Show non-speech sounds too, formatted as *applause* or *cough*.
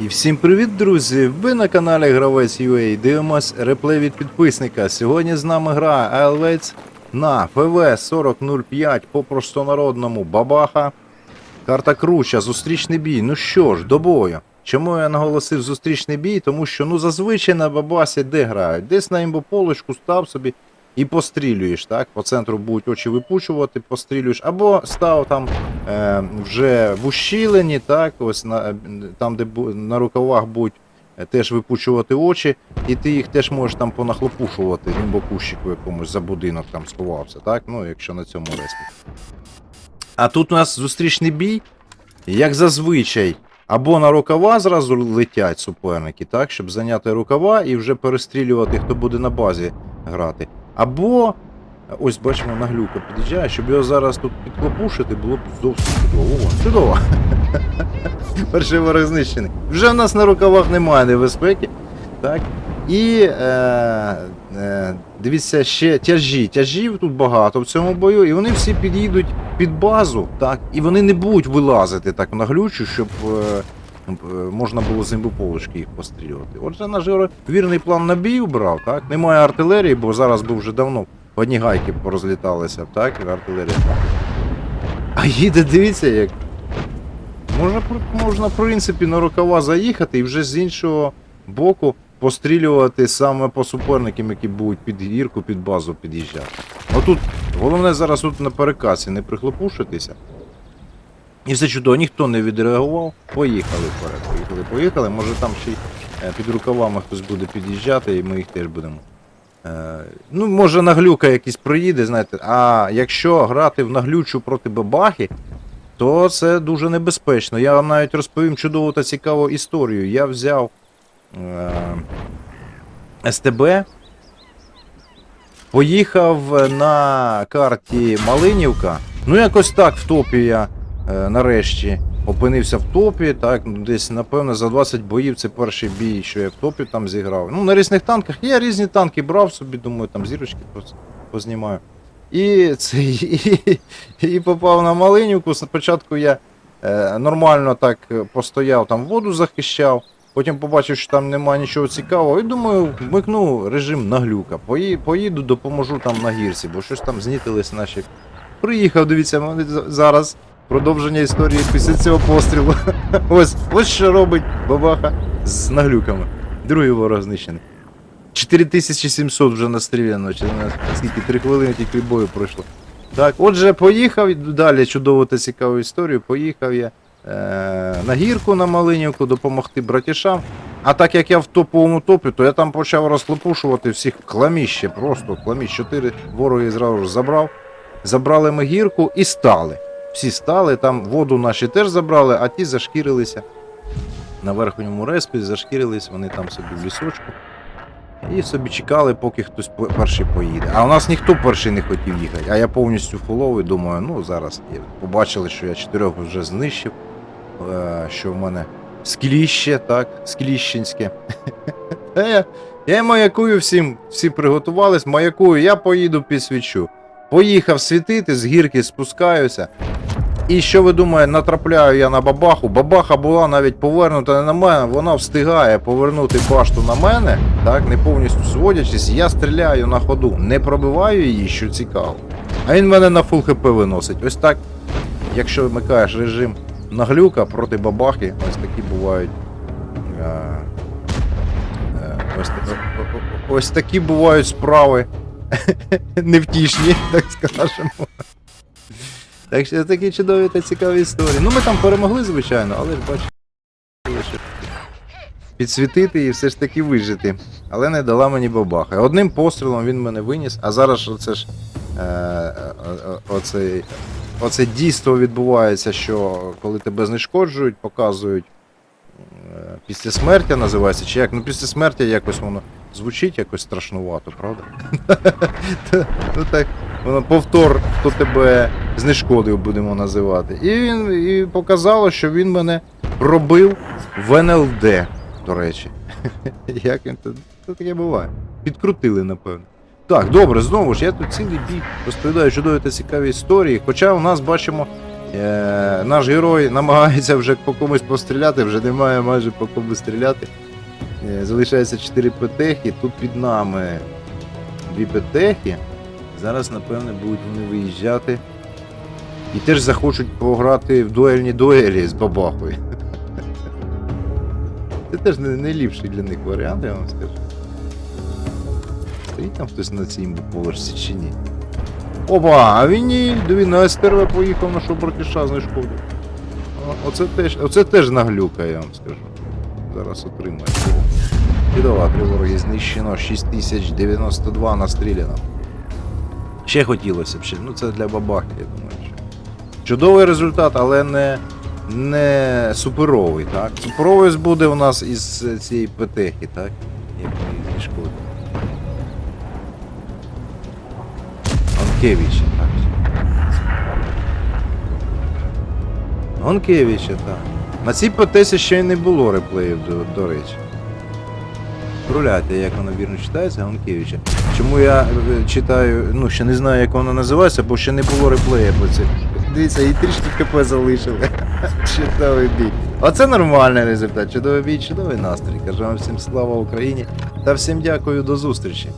І всім привіт, друзі! Ви на каналі Гравець UA. Дивимось реплей від підписника. Сьогодні з нами гра Елвець на ФВ 4005 по простонародному Бабаха. Карта Круча, зустрічний бій. Ну що ж, до бою. Чому я наголосив зустрічний бій? Тому що ну зазвичай на Бабасі де грають? Десь на імбополочку став собі і пострілюєш, так? По центру будуть очі випучувати, пострілюєш, або став там е, вже в ущілені, так, ось на, там, де на рукавах будуть е, теж випучувати очі, і ти їх теж можеш там понахлопушувати в імбокущику якомусь за будинок там сховався, так? Ну, якщо на цьому респі. А тут у нас зустрічний бій, як зазвичай, або на рукава зразу летять суперники, так, щоб зайняти рукава і вже перестрілювати, хто буде на базі грати. Або, ось бачимо, на глюка під'їжджає, щоб його зараз тут підклопушити, було б зовсім чудово. О, чудово. *laughs* Перший ворог знищений. Вже в нас на рукавах немає небезпеки. Так. І е, е, дивіться, ще тяжі. Тяжів тут багато в цьому бою, і вони всі під'їдуть під базу, так, і вони не будуть вилазити так на глючу, щоб е, можна було з імбополочки їх пострілювати. Отже, наш вірний план на бій брав, так? Немає артилерії, бо зараз би вже давно одні гайки порозліталися, так, і артилерія. А їде, дивіться, як. Можна, можна, в принципі, на рукава заїхати і вже з іншого боку пострілювати саме по суперникам, які будуть під гірку, під базу під'їжджати. Отут головне зараз тут на перекасі не прихлопушитися. І все чудово, ніхто не відреагував. Поїхали вперед. Поїхали, поїхали. Може там ще й е, під рукавами хтось буде під'їжджати, і ми їх теж будемо. Е, ну, може наглюка якийсь проїде, знаєте. А якщо грати в наглючу проти бабахи, то це дуже небезпечно. Я вам навіть розповім чудову та цікаву історію. Я взяв е, СТБ, поїхав на карті Малинівка. Ну, якось так в топі я нарешті опинився в топі. Так, ну, десь, напевно, за 20 боїв це перший бій, що я в топі там зіграв. Ну, на різних танках. Я різні танки брав собі, думаю, там зірочки познімаю. І, це, і, і попав на Малинівку. Спочатку я е, нормально так е, постояв, там воду захищав. Потім побачив, що там немає нічого цікавого, і думаю, вмикну режим наглюка. Пої, поїду, допоможу там на гірці, бо щось там знітились наші. Приїхав, дивіться, зараз продовження історії після цього пострілу. *laughs* ось, ось що робить бабаха з наглюками. Другий ворог знищений. 4700 вже настріляно, чи на скільки 3 хвилини тільки бою пройшло. Так, отже, поїхав далі чудову та цікаву історію. Поїхав я е, на гірку на Малинівку допомогти братішам. А так як я в топовому топі, то я там почав розхлопушувати всіх кламіще, просто кламіще. Чотири вороги зразу ж забрав. Забрали ми гірку і стали. Всі стали, там воду наші теж забрали, а ті зашкірилися на верхньому респі, зашкірились вони там собі в лісочку. І собі чекали, поки хтось перший поїде. А у нас ніхто перший не хотів їхати. А я повністю фуловий, думаю, ну зараз побачили, що я чотирьох вже знищив, е, що в мене скліще, так, скліщенське. Я, *laughs* я маякую всім, всі приготувались, маякую, я поїду підсвічу. Поїхав світити, з гірки спускаюся. І що ви думаєте, натрапляю я на бабаху. Бабаха була навіть повернута не на мене, вона встигає повернути башту на мене, так, не повністю зводячись, я стріляю на ходу, не пробиваю її, що цікаво. А він мене на фул хп виносить. Ось так, якщо вмикаєш режим наглюка проти бабахи, ось такі бувають. е, е, Ось, ось такі бувають справи *laughs* невтішні, так скажемо. Так що такі чудові та цікаві історії. Ну ми там перемогли, звичайно, але ж бачите, підсвітити і все ж таки вижити. Але не дала мені бабаха. Одним пострілом він мене виніс, а зараз оце ж е, е, е, оце, оце дійство відбувається, що коли тебе знешкоджують, показують е, після смерті називається, чи як? Ну після смерті якось воно звучить якось страшнувато, правда? *laughs* Ну так, воно повтор, хто тебе знешкодив, будемо називати. І він і показало, що він мене пробив в НЛД, до речі. *laughs* Як він? Це таке буває. Підкрутили, напевно. Так, добре, знову ж, я тут цілий бій розповідаю чудові та цікаві історії. Хоча у нас бачимо Е, наш герой намагається вже по комусь постріляти, вже немає майже по кому стріляти. Е, залишається 4 петехи, тут під нами дві петехи. Зараз, напевне, будуть вони виїжджати. І теж захочуть пограти в дуельні дуелі з бабахою. Це теж не для них варіант, я вам скажу. Стоїть там хтось на цій положці чи ні? Опа, а він ні, він на СТРВ поїхав на шобортіша знайшов. Оце теж, оце теж наглюка, я вам скажу. Зараз отримає. Підова, три вороги знищено, 6092 настріляно. Ще хотілося б ще, ну це для бабахи, я думаю. Чудовий результат, але не, не суперовий, так? Суперовий буде у нас із цієї петехи, так? Як зі шкоди. Гонкевича, так. Гонкевича, так. На цій ПТСі ще й не було реплеїв, до, до речі. Руляйте, як воно вірно читається, Гонкевича. Чому я е, читаю, ну ще не знаю, як воно називається, бо ще не було реплея по цих. Дивіться, і трішки КП залишили. *laughs* Чудовий бій. Оце нормальний результат. Чудовий бій, чудовий настрій. Кажу вам всім слава Україні та всім дякую, до зустрічі.